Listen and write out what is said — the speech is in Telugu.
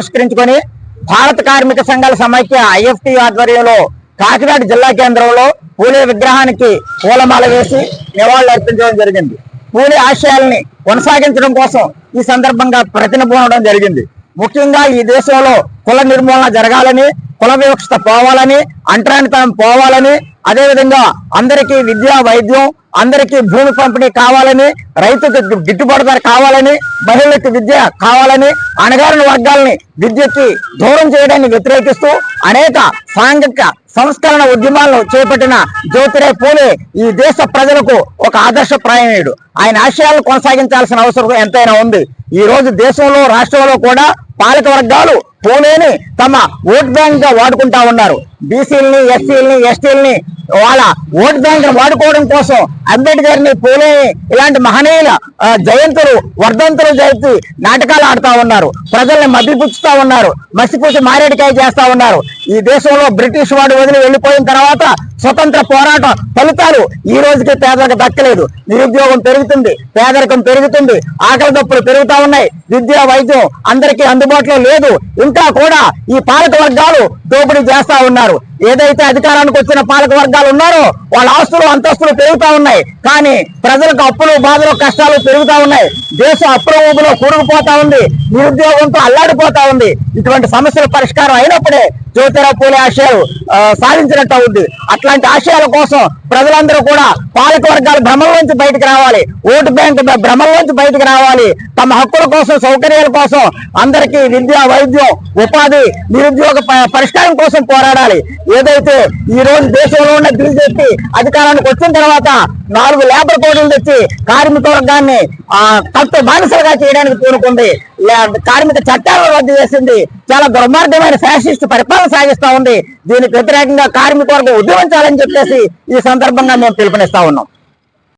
పురస్కరించుకొని భారత కార్మిక సంఘాల సమైక్య ఐఎఫ్టి ఆధ్వర్యంలో కాకినాడ జిల్లా కేంద్రంలో పూలే విగ్రహానికి పూలమాల వేసి నివాళులు అర్పించడం జరిగింది. పూలే ఆశయాల్ని కొనసాగించడం కోసం ఈ సందర్భంగా ప్రతినిపోవడం జరిగింది. ముఖ్యంగా ఈ దేశంలో కుల నిర్మూలన జరగాలని కుల వివక్షత పోవాలని అంటరానితనం పోవాలని అదేవిధంగా అందరికీ విద్యా వైద్యం అందరికీ భూమి పంపిణీ కావాలని రైతుకు గిట్టుబాటు ధర కావాలని మహిళలకు విద్య కావాలని అణగారిన వర్గాల్ని విద్యకి దూరం చేయడాన్ని వ్యతిరేకిస్తూ అనేక సాంఘిక సంస్కరణ ఉద్యమాలను చేపట్టిన జ్యోతిరాయ్ పూలే ఈ దేశ ప్రజలకు ఒక ఆదర్శ ప్రయాణీయుడు ఆయన ఆశయాలను కొనసాగించాల్సిన అవసరం ఎంతైనా ఉంది. ఈ రోజు దేశంలో రాష్ట్రంలో కూడా పాలక వర్గాలు పూణేని తమ ఓట్ బ్యాంక్గా వాడుకుంటా ఉన్నారు. బీసీలని ఎస్సీలని ఎస్టీలని వాళ్ళ ఓట్ బ్యాంక్ వాడుకోవడం కోసం అంబేద్కర్ని పూలేని ఇలాంటి మహనీయుల జయంతులు వర్ధంతులు జరిపి నాటకాలు ఆడుతా ఉన్నారు. ప్రజల్ని మద్దిపుచ్చుతా ఉన్నారు. మసిపూసి మారేడికాయ చేస్తా ఉన్నారు. ఈ దేశంలో బ్రిటిష్ వాడు వదిలి వెళ్ళిపోయిన తర్వాత స్వతంత్ర పోరాట ఫలితాలు ఈ రోజుకి పేదలకు దక్కలేదు. నిరుద్యోగం పెరుగుతుంది పేదరికం పెరుగుతుంది ఆకలి దప్పులు పెరుగుతా ఉన్నాయి. విద్య వైద్యం అందరికీ అందుబాటులో లేదు. ఇంకా కూడా ఈ పాలక వర్గాలు దోపిడీ చేస్తా ఉన్నారు. ఏదైతే అధికారానికి వచ్చిన పాలక వర్గాలు ఉన్నారో వాళ్ళ ఆస్తులు అంతస్తులు పెరుగుతా ఉన్నాయి. కానీ ప్రజలకు అప్పులు బాధలు కష్టాలు పెరుగుతా ఉన్నాయి. దేశం అప్పుల ఊబిలో కూరుకుపోతా ఉంది. నిరుద్యోగంతో అల్లాడిపోతా ఉంది. ఇటువంటి సమస్యల పరిష్కారం అయినప్పుడే జ్యోతిరావు పూలే ఆశయాలు సాధించినట్టు అవుద్ది. అట్లాంటి ఆశయాల కోసం ప్రజలందరూ కూడా పాలక వర్గాల భ్రమంలోంచి బయటకు రావాలి. ఓటు బ్యాంక్ భ్రమంలోంచి బయటకు రావాలి. తమ హక్కుల కోసం సౌకర్యాల కోసం అందరికీ విద్య వైద్యం ఉపాధి నిరుద్యోగ ప- పరిష్కారం కోసం పోరాడాలి. ఏదైతే ఈ రోజు దేశంలో ఉన్న బీజేపీ అధికారానికి వచ్చిన తర్వాత నాలుగు లేబర్ కోడ్లు తెచ్చి కార్మిక వర్గాన్ని ఆ బానిసలుగా చేయడానికి పూనుకుంది. కార్మిక చట్టాలను రద్దు చేసింది. చాలా దుర్మార్గమైన ఫ్యాసిస్ట్ పరిపాలన సాగిస్తా ఉంది. దీనికి వ్యతిరేకంగా కార్మిక వర్గం ఉద్యమించాలని చెప్పేసి ఈ సందర్భంగా మేము పిలుపునిస్తా ఉన్నాం.